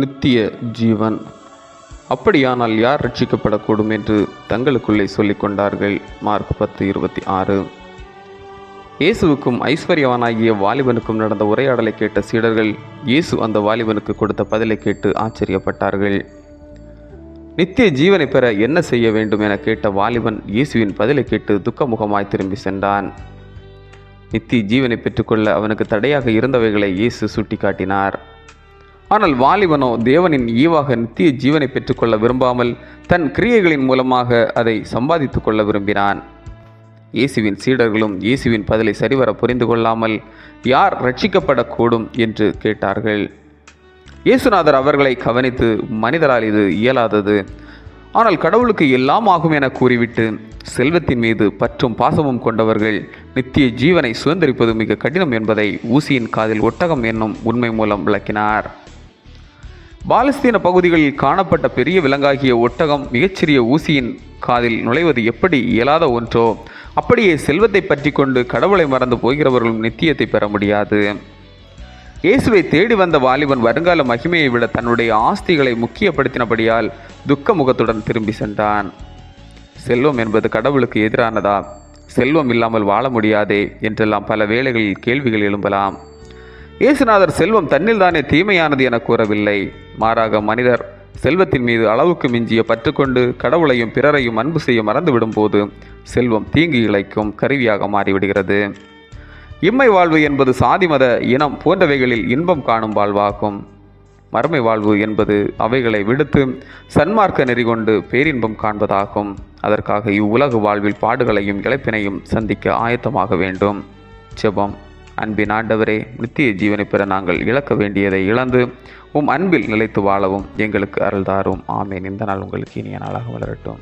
நித்திய ஜீவன். அப்படியானால் யார் ரட்சிக்கப்படக்கூடும் என்று தங்களுக்குள்ளே சொல்லிக்கொண்டார்கள் மார்க் பத்து இருபத்தி ஆறு. இயேசுவுக்கும் ஐஸ்வர்யவானாகிய வாலிபனுக்கும் நடந்த உரையாடலை கேட்ட சீடர்கள் இயேசு அந்த வாலிபனுக்கு கொடுத்த பதிலை கேட்டு ஆச்சரியப்பட்டார்கள். நித்திய ஜீவனை பெற என்ன செய்ய வேண்டும் என கேட்ட வாலிபன் இயேசுவின் பதிலை கேட்டு துக்கமுகமாய் திரும்பி சென்றான். நித்திய ஜீவனை பெற்றுக்கொள்ள அவனுக்கு தடையாக இருந்தவைகளை இயேசு சுட்டிக்காட்டினார். ஆனால் வாலிபனோ தேவனின் ஈவாக நித்திய ஜீவனை பெற்றுக்கொள்ள விரும்பாமல் தன் கிரியைகளின் மூலமாக அதை சம்பாதித்துக் கொள்ள விரும்பினான். இயேசுவின் சீடர்களும் இயேசுவின் பதிலை சரிவர புரிந்து கொள்ளாமல் யார் ரட்சிக்கப்படக்கூடும் என்று கேட்டார்கள். இயேசுநாதர் அவர்களை கவனித்து மனிதரால் இது இயலாதது. ஆனால் கடவுளுக்கு எல்லாம் ஆகும் என கூறிவிட்டு செல்வத்தின் மீது பற்றும் பாசமும் கொண்டவர்கள் நித்திய ஜீவனை சுதந்திரிப்பது மிக கடினம் என்பதை ஊசியின் காதில் ஒட்டகம் என்னும் உண்மை மூலம் விளக்கினார். பாலஸ்தீன பகுதிகளில் காணப்பட்ட பெரிய விலங்காகிய ஒட்டகம் மிகச்சிறிய ஊசியின் காதில் நுழைவது எப்படி இயலாத ஒன்றோ அப்படியே செல்வத்தை பற்றி கொண்டு கடவுளை மறந்து போகிறவர்களும் நித்தியத்தை பெற முடியாது. இயேசுவை தேடி வந்த வாலிபன் வருங்கால மகிமையை விட தன்னுடைய ஆஸ்திகளை முக்கியப்படுத்தினபடியால் துக்க முகத்துடன் திரும்பி சென்றான். செல்வம் என்பது கடவுளுக்கு எதிரானதா? செல்வம் இல்லாமல் வாழ முடியாதே? என்றெல்லாம் பல வேளைகளில் கேள்விகள் எழும்பலாம். இயேசுநாதர் செல்வம் தன்னில் தானே தீமையானது என கூறவில்லை. மாறாக மனிதர் செல்வத்தின் மீது அளவுக்கு மிஞ்சிய பற்றுக்கொண்டு கடவுளையும் பிறரையும் அன்பு செய்ய மறந்துவிடும் போது செல்வம் தீங்கு இழைக்கும் கருவியாக மாறிவிடுகிறது. இம்மை வாழ்வு என்பது சாதி மத இனம் போன்றவைகளில் இன்பம் காணும் வாழ்வாகும். மறுமை வாழ்வு என்பது அவைகளை விடுத்து சன்மார்க்க நெறி கொண்டு பேரின்பம் காண்பதாகும். அதற்காக இவ்வுலகு வாழ்வில் பாடுகளையும் இழப்பினையும் சந்திக்க ஆயத்தமாக வேண்டும். ஜெபம். அன்பின் ஆண்டவரே நித்திய ஜீவனை பெற நாங்கள் இழக்க வேண்டியதை இழந்து உம் அன்பில் நிலைத்து வாழவும் எங்களுக்கு அருள்தாரும் ஆமேன். இந்த நாள் உங்களுக்கு இனிய நாளாக வளரட்டும்.